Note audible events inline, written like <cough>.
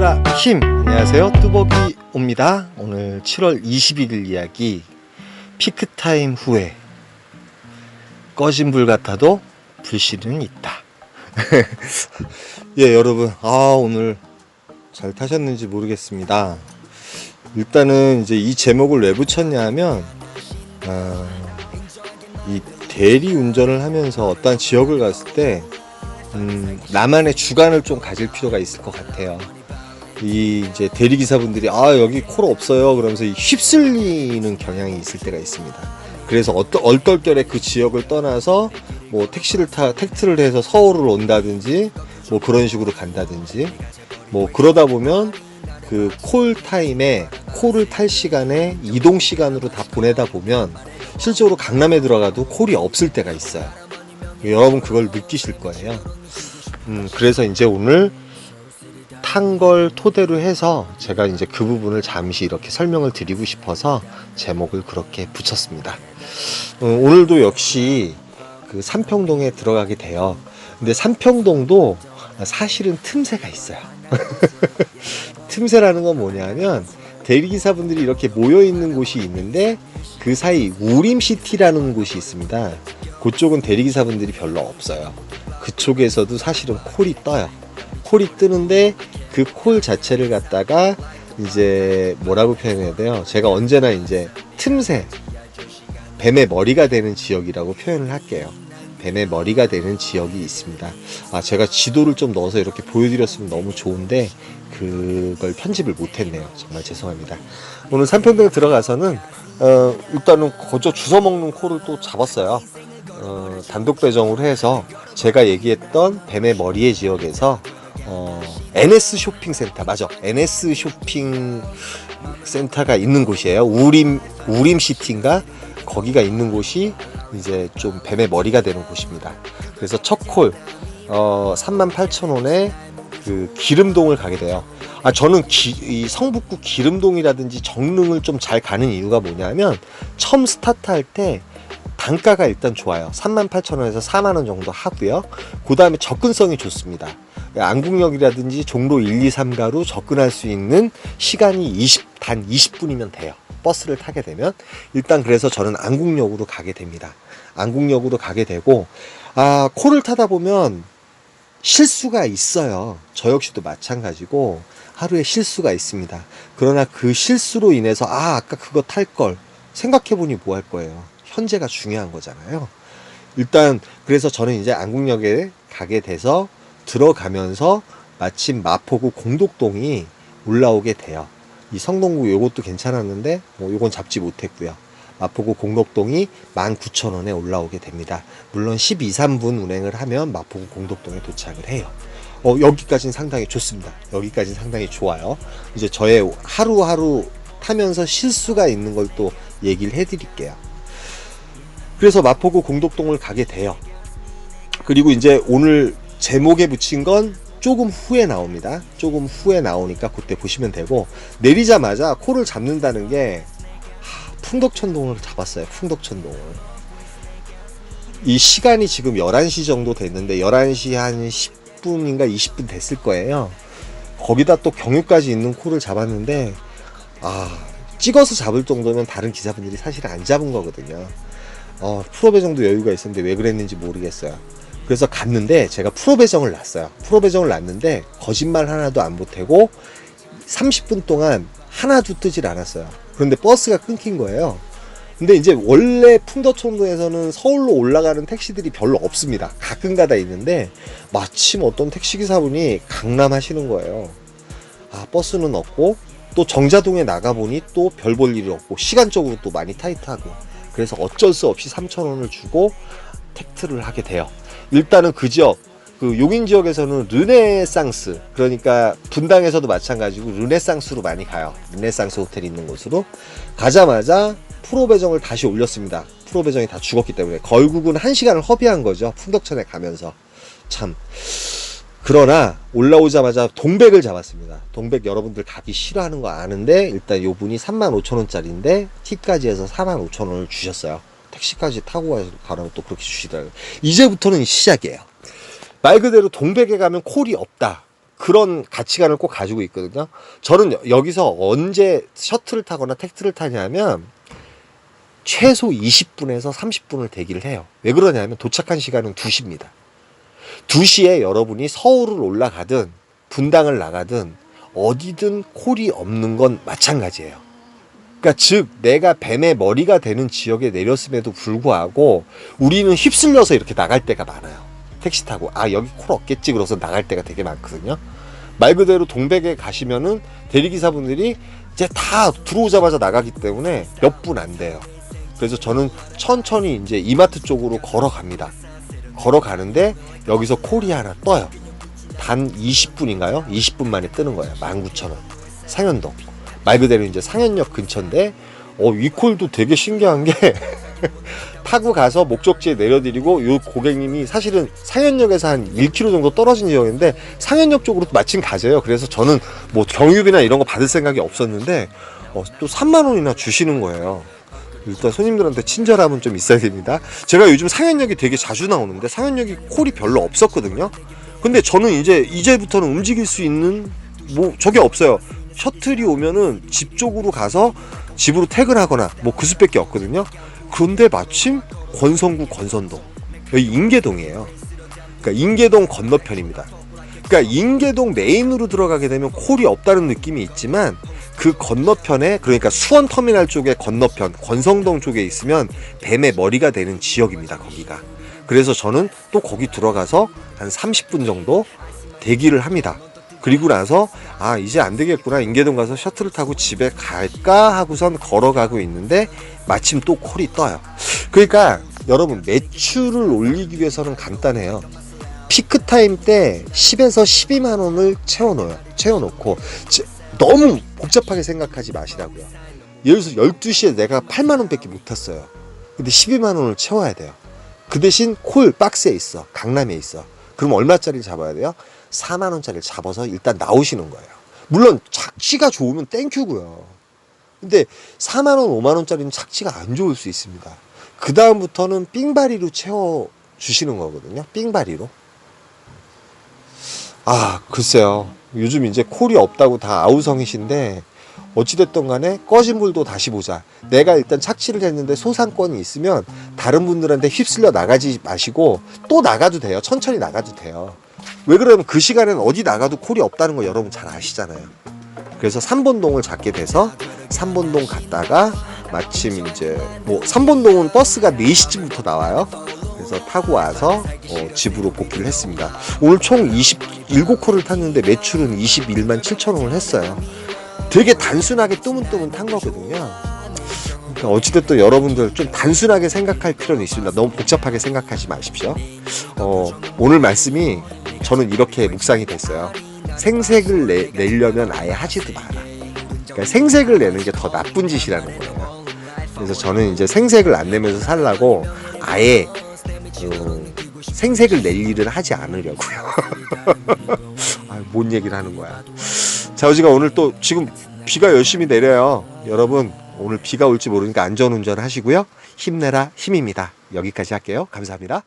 힘내라 힘. 안녕하세요. 뚜벅이 옵니다. 오늘 7월 21일 이야기. 피크타임 후에 꺼진 불 같아도 불씨는 있다. <laughs> 예 여러분. 아 오늘 잘 타셨는지 모르겠습니다. 일단은 이제 이 제목을 왜 붙였냐면 아, 이 대리 운전을 하면서 어떤 지역을 갔을 때 음, 나만의 주관을 좀 가질 필요가 있을 것 같아요. 이 이제 대리 기사분들이 아 여기 콜 없어요 그러면서 이 휩쓸리는 경향이 있을 때가 있습니다. 그래서 어떤 얼떨결에 그 지역을 떠나서 뭐 택시를 타 택트를 해서 서울을 온다든지 뭐 그런 식으로 간다든지 뭐 그러다 보면 그 콜 타임에 콜을 탈 시간에 이동 시간으로 다 보내다 보면 실제로 강남에 들어가도 콜이 없을 때가 있어요. 여러분 그걸 느끼실 거예요. 음, 그래서 이제 오늘 탄걸 토대로 해서 제가 이제 그 부분을 잠시 이렇게 설명을 드리고 싶어서 제목을 그렇게 붙였습니다. 어, 오늘도 역시 그 삼평동에 들어가게 돼요. 근데 삼평동도 사실은 틈새가 있어요. <laughs> 틈새라는 건 뭐냐면 대리기사분들이 이렇게 모여 있는 곳이 있는데 그 사이 우림시티라는 곳이 있습니다. 그쪽은 대리기사분들이 별로 없어요. 그쪽에서도 사실은 콜이 떠요. 콜이 뜨는데 그 콜 자체를 갖다가 이제 뭐라고 표현해야 돼요? 제가 언제나 이제 틈새, 뱀의 머리가 되는 지역이라고 표현을 할게요. 뱀의 머리가 되는 지역이 있습니다. 아, 제가 지도를 좀 넣어서 이렇게 보여드렸으면 너무 좋은데, 그걸 편집을 못했네요. 정말 죄송합니다. 오늘 삼평동에 들어가서는, 어, 일단은 거저 주워 먹는 코를 또 잡았어요. 어, 단독 배정으로 해서 제가 얘기했던 뱀의 머리의 지역에서 어, NS 쇼핑센터 맞아. NS 쇼핑 센터가 있는 곳이에요. 우림 우림 시티인가? 거기가 있는 곳이 이제 좀 뱀의 머리가 되는 곳입니다. 그래서 첫콜 어, 38,000원에 그 기름동을 가게 돼요. 아 저는 기, 이 성북구 기름동이라든지 정릉을 좀 잘 가는 이유가 뭐냐면 처음 스타트 할때 단가가 일단 좋아요. 38,000원에서 4만 원 정도 하고요. 그 다음에 접근성이 좋습니다. 안국역이라든지 종로 1, 2, 3가로 접근할 수 있는 시간이 20, 단 20분이면 돼요. 버스를 타게 되면 일단 그래서 저는 안국역으로 가게 됩니다. 안국역으로 가게 되고 아 코를 타다 보면 실수가 있어요. 저 역시도 마찬가지고 하루에 실수가 있습니다. 그러나 그 실수로 인해서 아 아까 그거 탈 걸 생각해 보니 뭐 할 거예요. 현재가 중요한 거잖아요. 일단 그래서 저는 이제 안국역에 가게 돼서 들어가면서 마침 마포구 공덕동이 올라오게 돼요. 이 성동구 요것도 괜찮았는데 뭐 요건 잡지 못했고요. 마포구 공덕동이 19,000원에 올라오게 됩니다. 물론 12, 3분 운행을 하면 마포구 공덕동에 도착을 해요. 어, 여기까지는 상당히 좋습니다. 여기까지는 상당히 좋아요. 이제 저의 하루하루 타면서 실수가 있는 걸 또 얘기를 해드릴게요. 그래서 마포구 공덕동을 가게 돼요. 그리고 이제 오늘 제목에 붙인 건 조금 후에 나옵니다. 조금 후에 나오니까 그때 보시면 되고 내리자마자 코를 잡는다는 게 하, 풍덕천동을 잡았어요. 풍덕천동을. 이 시간이 지금 11시 정도 됐는데 11시 한 10분인가 20분 됐을 거예요. 거기다 또 경유까지 있는 코를 잡았는데 아 찍어서 잡을 정도면 다른 기사분들이 사실 안 잡은 거거든요. 어, 프로 배정도 여유가 있었는데 왜 그랬는지 모르겠어요. 그래서 갔는데 제가 프로 배정을 놨어요. 프로 배정을 놨는데 거짓말 하나도 안 보태고 30분 동안 하나도 뜨질 않았어요. 그런데 버스가 끊긴 거예요. 근데 이제 원래 풍덕천도에서는 서울로 올라가는 택시들이 별로 없습니다. 가끔 가다 있는데 마침 어떤 택시기사분이 강남 하시는 거예요. 아, 버스는 없고 또 정자동에 나가보니 또 별 볼 일이 없고 시간적으로 또 많이 타이트하고 그래서 어쩔 수 없이 3,000원을 주고 택트를 하게 돼요. 일단은 그 지역, 그 용인 지역에서는 르네상스, 그러니까 분당에서도 마찬가지고 르네상스로 많이 가요. 르네상스 호텔 있는 곳으로. 가자마자 프로 배정을 다시 올렸습니다. 프로 배정이 다 죽었기 때문에. 결국은 한 시간을 허비한 거죠. 풍덕천에 가면서. 참. 그러나 올라오자마자 동백을 잡았습니다. 동백 여러분들 가기 싫어하는 거 아는데 일단 요 분이 35,000원짜리인데 팁까지 해서 45,000원을 주셨어요. 택시까지 타고 가라고 또 그렇게 주시더라고요. 이제부터는 시작이에요. 말 그대로 동백에 가면 콜이 없다. 그런 가치관을 꼭 가지고 있거든요. 저는 여- 여기서 언제 셔틀을 타거나 택트를 타냐면 최소 20분에서 30분을 대기를 해요. 왜 그러냐면 도착한 시간은 2시입니다. 2시에 여러분이 서울을 올라가든 분당을 나가든 어디든 콜이 없는 건 마찬가지예요. 그러니까 즉 내가 뱀의 머리가 되는 지역에 내렸음에도 불구하고 우리는 휩쓸려서 이렇게 나갈 때가 많아요. 택시 타고 아 여기 콜 없겠지 그러서 나갈 때가 되게 많거든요. 말 그대로 동백에 가시면은 대리기사분들이 이제 다 들어오자마자 나가기 때문에 몇 분 안 돼요. 그래서 저는 천천히 이제 이마트 쪽으로 걸어갑니다. 걸어가는데 여기서 콜이 하나 떠요. 단 20분인가요? 20분 만에 뜨는 거예요. 19,000원. 상현동. 말 그대로 이제 상현역 근처인데 어, 이 콜도 되게 신기한 게 <laughs> 타고 가서 목적지에 내려드리고 요 고객님이 사실은 상현역에서 한 1km 정도 떨어진 지역인데 상현역 쪽으로 또 마침 가져요. 그래서 저는 뭐 경유비나 이런 거 받을 생각이 없었는데 어, 또 3만 원이나 주시는 거예요. 일단 손님들한테 친절함은 좀 있어야 됩니다. 제가 요즘 상현역이 되게 자주 나오는데 상현역이 콜이 별로 없었거든요. 근데 저는 이제 이제부터는 움직일 수 있는 뭐 저게 없어요. 셔틀이 오면은 집 쪽으로 가서 집으로 퇴근하거나 뭐 그 수밖에 없거든요. 그런데 마침 권성구 권선동 여기 인계동이에요. 그러니까 인계동 건너편입니다. 그러니까 인계동 메인으로 들어가게 되면 콜이 없다는 느낌이 있지만 그 건너편에 그러니까 수원 터미널 쪽의 건너편 권성동 쪽에 있으면 뱀의 머리가 되는 지역입니다. 거기가. 그래서 저는 또 거기 들어가서 한 30분 정도 대기를 합니다. 그리고 나서 아 이제 안 되겠구나 인계동 가서 셔틀을 타고 집에 갈까 하고선 걸어가고 있는데 마침 또 콜이 떠요. 그러니까 여러분 매출을 올리기 위해서는 간단해요. 피크 타임 때 10에서 12만 원을. 채워놓고 지- 너무 복잡하게 생각하지 마시라고요. 예를 들어서 12시에 내가 8만 원밖에 못 탔어요. 근데 12만 원을 채워야 돼요. 그 대신 콜 박스에 있어. 강남에 있어. 그럼 얼마짜리를 잡아야 돼요? 4만 원짜리를 잡아서 일단 나오시는 거예요. 물론 착취가 좋으면 땡큐고요. 근데 4만 원, 5만 원짜리는 착취가 안 좋을 수 있습니다. 그 다음부터는 삥바리로 채워 주시는 거거든요. 삥바리로. 아, 글쎄요. 요즘 이제 콜이 없다고 다 아우성이신데 어찌됐든 간에 꺼진 불도 다시 보자. 내가 일단 착취를 했는데 소상권이 있으면 다른 분들한테 휩쓸려 나가지 마시고 또 나가도 돼요. 천천히 나가도 돼요. 왜 그러면 그 시간에는 어디 나가도 콜이 없다는 거 여러분 잘 아시잖아요. 그래서 3번동을 잡게 돼서 3번동 갔다가 마침 이제 뭐 3번동은 버스가 4시쯤부터 나와요. 그래서 타고 와서 어, 집으로 복귀를 했습니다. 오늘 총 27콜을 탔는데 매출은 21만 7천 원을 했어요. 되게 단순하게 뜨문뜨문 탄 거거든요. 그러니까 어찌됐든 여러분들 좀 단순하게 생각할 필요는 있습니다. 너무 복잡하게 생각하지 마십시오. 어, 오늘 말씀이 저는 이렇게 묵상이 됐어요. 생색을 내, 내려면 아예 하지도 마라. 그러니까 생색을 내는 게 더 나쁜 짓이라는 거예요. 그래서 저는 이제 생색을 안 내면서 살라고 아예 어, 생색을 낼 일을 하지 않으려고요. <laughs> 아, 뭔 얘기를 하는 거야. 자 우지가 오늘 또 지금 비가 열심히 내려요. 여러분 오늘 비가 올지 모르니까 안전운전 하시고요. 힘내라 힘입니다. 여기까지 할게요. 감사합니다.